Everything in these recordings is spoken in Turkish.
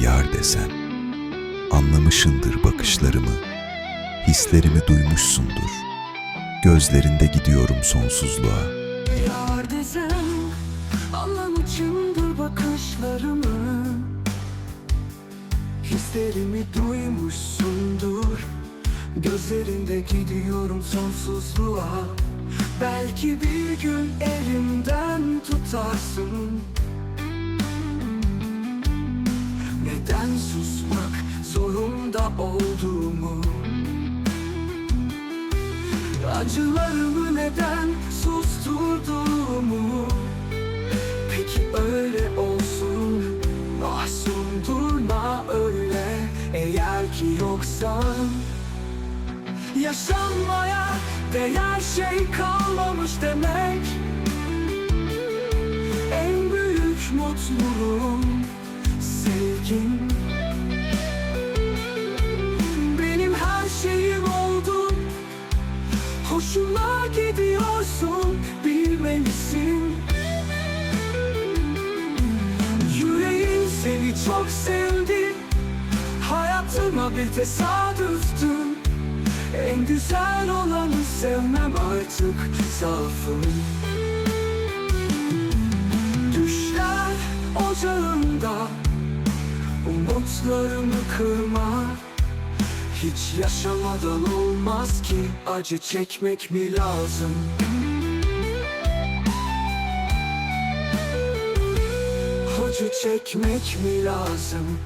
yar desem. Anlamışındır bakışlarımı, hislerimi duymuşsundur. Gözlerinde gidiyorum sonsuzluğa. Yar desem anlamışımdır bakışlarımı Hislerimi duymuşsundur Gözlerinde gidiyorum sonsuzluğa Belki bir gün elimden tutarsın susmak zorunda olduğumu. Acılarımı neden susturduğumu. Peki öyle olsun Mahzun durma öyle. Eğer ki yoksan Yaşanmaya değer şey kalmamış demek. En büyük mutluluğum çok sevdi Hayatıma bir tesadüftün En güzel olanı sevmem artık zaafım. Düşler ocağında Umutlarımı kırma. Hiç yaşamadan olmaz ki acı çekmek mi lazım? Acı çekmek mi lazım?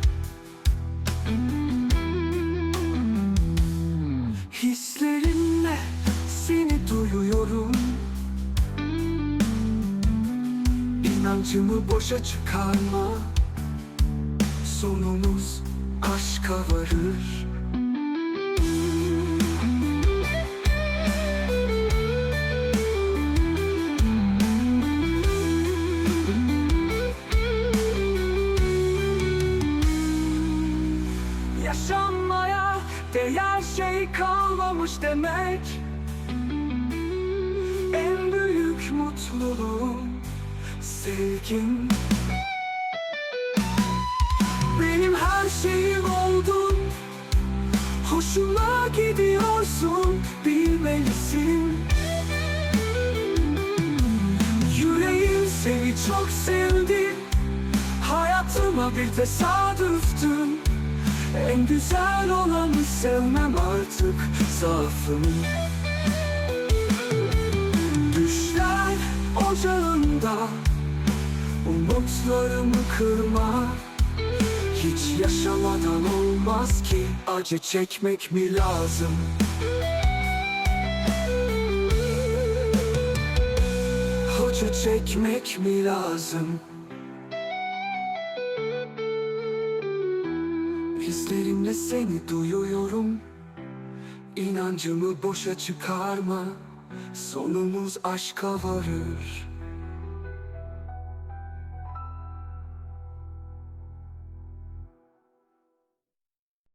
Hislerimle seni duyuyorum. İnancımı boşa çıkarma. Sonumuz aşka varır değer şey kalmamış demek. En büyük mutluluğum sevgim. Benim her şeyim oldun. Hoşuma gidiyorsun bilmelisin. Yüreğim seni çok sevdi. Hayatıma bir tesadüftün en güzel olanı sevmem artık zaafım Düşler ocağında Umutlarımı kırma Hiç yaşamadan olmaz ki Acı çekmek mi lazım? Acı çekmek mi lazım? Hislerimle seni duyuyorum. İnancımı boşa çıkarma. Sonumuz aşka varır